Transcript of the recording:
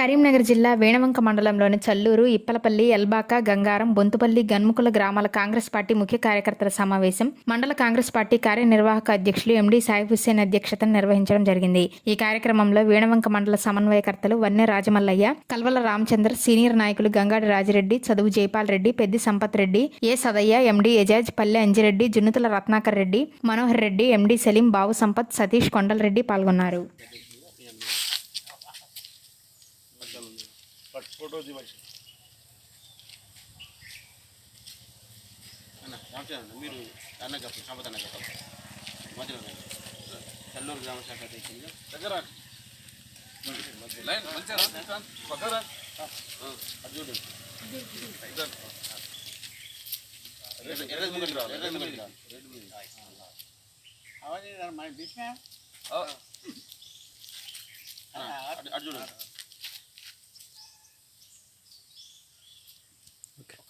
కరీంనగర్ జిల్లా వేణవంక మండలంలోని చల్లూరు ఇప్పలపల్లి ఎల్బాక గంగారం బొంతుపల్లి గన్ముకుల గ్రామాల కాంగ్రెస్ పార్టీ ముఖ్య కార్యకర్తల సమావేశం మండల కాంగ్రెస్ పార్టీ కార్యనిర్వాహక అధ్యక్షులు ఎండి సాయిబ్ హుస్సేన్ అధ్యక్షతన నిర్వహించడం జరిగింది. ఈ కార్యక్రమంలో వేణవంక మండల సమన్వయకర్తలు వన్నె రాజమల్లయ్య కల్వల రామచంద్ర సీనియర్ నాయకులు గంగాడి రాజిరెడ్డి చదువు జైపాల్ రెడ్డి పెద్ది సంపత్ రెడ్డి ఏ సదయ్య ఎండి ఎజాజ్ పల్లె అంజిరెడ్డి జున్నుతుల రత్నాకర్ రెడ్డి మనోహర్ రెడ్డి ఎండి సలీం బాబు సంపత్ సతీష్ కొండలరెడ్డి పాల్గొన్నారు. ఫోటో దివచ్చు అన్న రామచంద్ర మీరు అన్న గప్ప సంపద అన్న గప్ప మధ్యలో. చల్లూరు గ్రామ శాఖ అధ్యక్షులుగా దగ్గర లైన్ మంచిగా పక్కన చూడండి అటు చూడండి